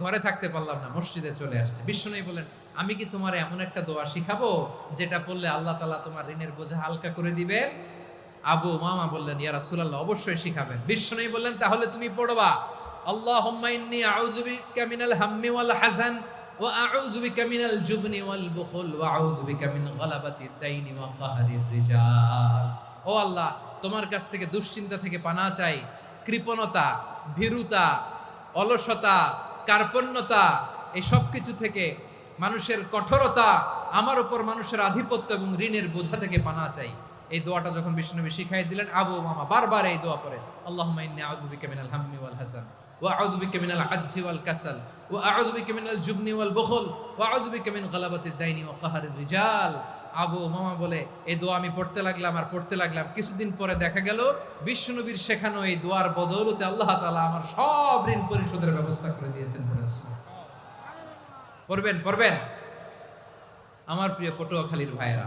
ঘরে থাকতে পারলাম না, মসজিদে চলে আসছে। বিষ্ণু বলেন আমি কি তোমার এমন একটা দোয়া শিখাবো যেটা পড়লে আল্লাহ তালা তোমার ঋণের বোঝা হালকা করে দিবেন? আবু মামা বললেন, ইয়া রাসূলুল্লাহ, অবশ্যই শিখাবেন। বিষ্ণু বললেন, তাহলে তুমি পড়বা মিনাল জুবনি ওয়াল তোমার কাছ থেকে দুশ্চিন্তা থেকে পানা চাই, কৃপণতা অলসতা কার্পণ্যতা, এই সব কিছু থেকে মানুষের কঠোরতা, আমার উপর মানুষের আধিপত্য এবং ঋণের বোঝা থেকে পানা চাই। এই দোয়াটা যখন বিষ্ণুনবী শিখাই দিলেন, আবু মামা বারবার এই দোয়া পড়ে ওয়াল হাসান ওয়াল কাসাল আবু মামা বলে, এই দোয়া আমি পড়তে লাগলাম আর পড়তে লাগলাম। কিছুদিন পরে দেখা গেল বিষ্ণুনবীর শেখানো এই দোয়ার বদৌলতে আল্লাহ তাআলা আমার সব ঋণ পরিশোধের ব্যবস্থা করে দিয়েছেন পড়ে পড়বেন পড়বেন। আমার প্রিয় পটুয়াখালীর ভাইয়েরা